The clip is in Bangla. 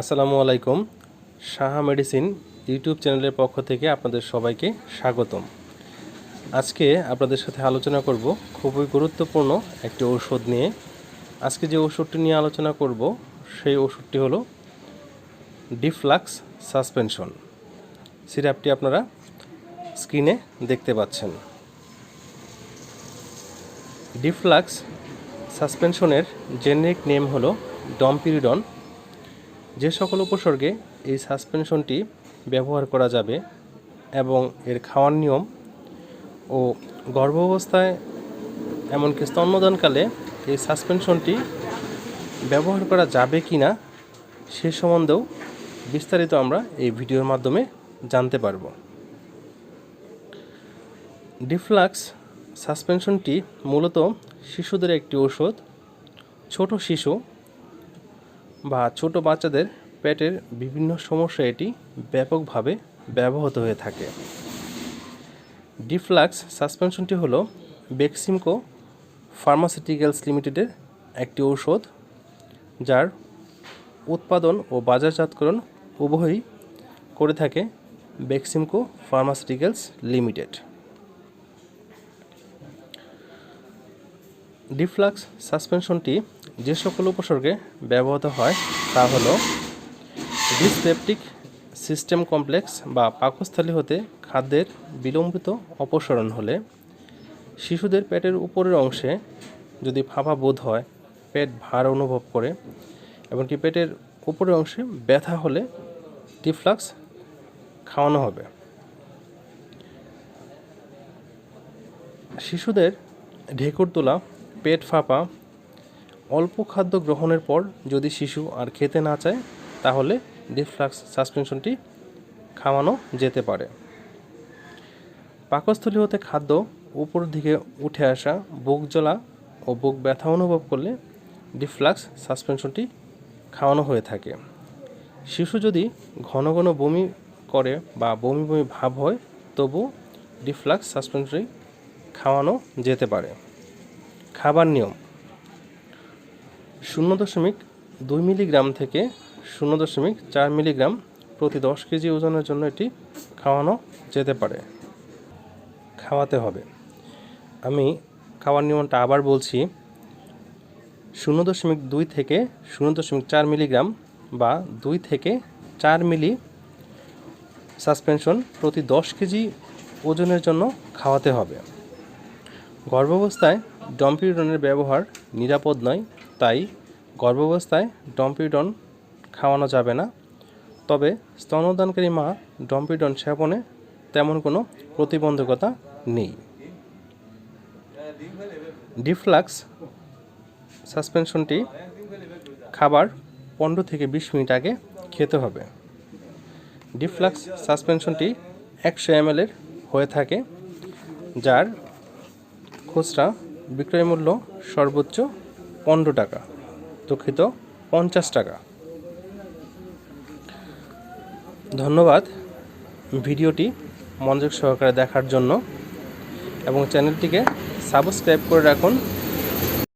আসসালামু আলাইকুম। সাহা মেডিসিন ইউটিউব চ্যানেলের পক্ষ থেকে আপনাদের সবাইকে স্বাগতম। আজকে আপনাদের সাথে আলোচনা করব খুবই গুরুত্বপূর্ণ একটি ঔষধ নিয়ে। আজকে যে ওষুধটি নিয়ে আলোচনা করব, সেই ওষুধটি হলো ডিফ্লাক্স সাসপেনশন। সিরাপটি আপনারা স্ক্রিনে দেখতে পাচ্ছেন। ডিফ্লাক্স সাসপেনশনের জেনেরিক নেম হলো ডমপিরিডন। যে সকল উপসর্গে এই সাসপেনশনটি ব্যবহার করা যাবে এবং এর খাওয়ার নিয়ম ও গর্ভাবস্থায় এমনকি স্তন্যদানকালে এই সাসপেনশনটি ব্যবহার করা যাবে কি না সে সম্বন্ধেও বিস্তারিত আমরা এই ভিডিওর মাধ্যমে জানতে পারব। ডিফ্লাক্স সাসপেনশনটি মূলত শিশুদের একটি ওষুধ ছোট শিশু বা ছোট বাচ্চাদের পেটের বিভিন্ন সমস্যা এটি ব্যাপকভাবে ব্যবহৃত হয়ে থাকে। ডিফ্লাক্স সাসপেনশনটি হলো বেক্সিমকো ফার্মাসিউটিক্যালস লিমিটেডের একটি ঔষধ, যার উৎপাদন ও বাজারজাতকরণ উভয়ই করে থাকে বেক্সিমকো ফার্মাসিউটিক্যালস লিমিটেড। ডিফ্লাক্স সাসপেনশনটি যে সকল উপসর্গে ব্যবহৃত হয় তা হল ডিসপেপটিক সিস্টেম কমপ্লেক্স বা পাকস্থলী হতে খাদ্যের বিলম্বিত অপসরণ হলে শিশুদের পেটের উপরের অংশে যদি ফাঁপা বোধ হয়, পেট ভার অনুভব করে এমনকি পেটের উপরের অংশে ব্যথা হলে ডিফ্লাক্স খাওয়ানো হবে। শিশুদের ঢেকুর তোলা পেট ফাঁপা, অল্প খাদ্য গ্রহণের পর যদি শিশু আর খেতে না চায়, তাহলে ডিফ্লাক্স সাসপেনশনটি খাওয়ানো যেতে পারে। পাকস্থলী হতে খাদ্য উপর দিকে উঠে আসা বুক জ্বলা ও বুক ব্যথা অনুভব করলে ডিফ্লাক্স সাসপেনশনটি খাওয়ানো হয়ে থাকে। শিশু যদি ঘন ঘন বমি করে বা বমি বমি ভাব হয়, তবু ডিফ্লাক্স সাসপেনশনটি খাওয়ানো যেতে পারে। খাবার নিয়ম। শূন্য দশমিক দুই মিলিগ্রাম থেকে শূন্য দশমিক চার মিলিগ্রাম প্রতি দশ কেজি ওজনের জন্য এটি খাওয়ানো যেতে পারে। খাওয়াতে হবে। আমি খাওয়ার নিয়মটা আবার বলছি। শূন্য দশমিক দুই থেকে শূন্য দশমিক চার মিলিগ্রাম বা দুই থেকে চার মিলি সাসপেনশন প্রতি দশ কেজি ওজনের জন্য খাওয়াতে হবে। গর্ভাবস্থায় ডম্পিডনের ব্যবহার নিরাপদ নয়, তাই গর্ভাবস্থায় ডম্পিডন খাওয়ানো যাবে না। তবে স্তনদানকারী মা ডম্পিডন সেবনে তেমন কোনো প্রতিবন্ধকতা নেই। ডিফ্লাক্স সাসপেনশনটি খাবার পনেরো থেকে বিশ মিনিট আগে খেতে হবে। ডিফ্লাক্স সাসপেনশনটি একশো এম হয়ে থাকে, যার খুচরা বিক্রয় মূল্য সর্বোচ্চ পনেরো টাকা, দুঃখিত পঞ্চাশ টাকা। ধন্যবাদ ভিডিওটি মনোযোগ সহকারে দেখার জন্য এবং চ্যানেলটিকে সাবস্ক্রাইব করে রাখুন।